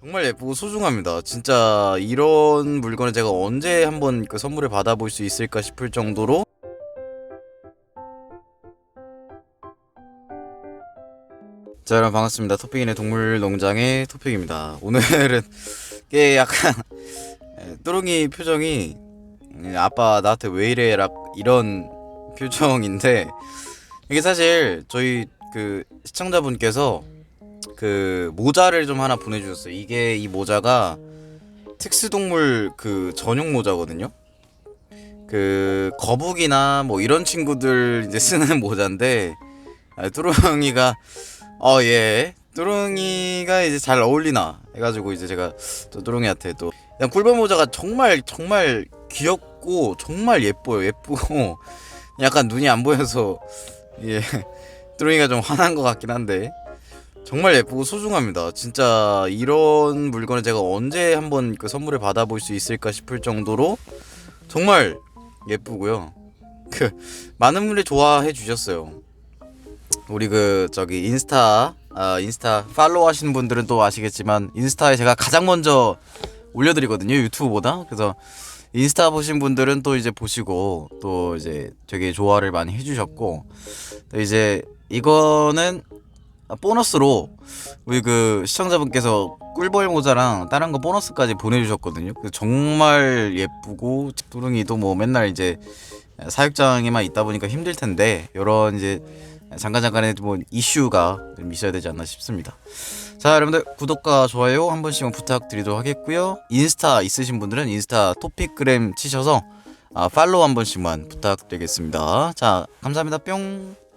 정말 예쁘고 소중합니다. 진짜 이런 물건을 제가 언제 한번 그 선물을 받아볼 수 있을까 싶을 정도로 자 여러분 반갑습니다. 토픽인의 동물농장의 토픽입니다. 오늘은 게 약간 에, 뚜룽이 표정이 음, 아빠 나한테 왜 이래 락 이런 표정인데 이게 사실 저희 그 시청자분께서 그 모자를 좀 하나 보내주셨어요. 이게 이 모자가 특수동물 그 전용 모자거든요. 그 거북이나 뭐 이런 친구들 이제 쓰는 모자인데 아, 뚜룽이가 어 예. 뚜룽이가 이제 잘 어울리나 해가지고 이제 제가 또 뚜룽이한테 또 그냥 꿀벌 모자가 정말 정말 귀엽고 정말 예뻐요 예쁘고 약간 눈이 안 보여서 예 뚜룽이가 좀 화난 것 같긴 한데 정말 예쁘고 소중합니다. 진짜 이런 물건을 제가 언제 한번 그 선물을 받아볼 수 있을까 싶을 정도로 정말 예쁘고요. 그 많은 분들이 좋아해 주셨어요. 우리 그 저기 인스타 아 인스타 팔로우 하시는 분들은 또 아시겠지만 인스타에 제가 가장 먼저 올려드리거든요 유튜브보다. 그래서 인스타 보신 분들은 또 이제 보시고 또 이제 되게 좋아를 많이 해주셨고 또 이제 이거는 보너스로 우리 그 시청자분께서 꿀벌 모자랑 다른 거 보너스까지 보내주셨거든요. 그 정말 예쁘고 뚜릉이도 뭐 맨날 이제 사육장에만 있다 보니까 힘들 텐데 이런 이제 잠깐 잠깐의 뭐 이슈가 좀 있어야 되지 않나 싶습니다. 자 여러분들 구독과 좋아요 한 번씩만 부탁드리도록 하겠고요. 인스타 있으신 분들은 인스타 토픽그램 치셔서 아, 팔로우 한 번씩만 부탁드리겠습니다. 자 감사합니다. 뿅.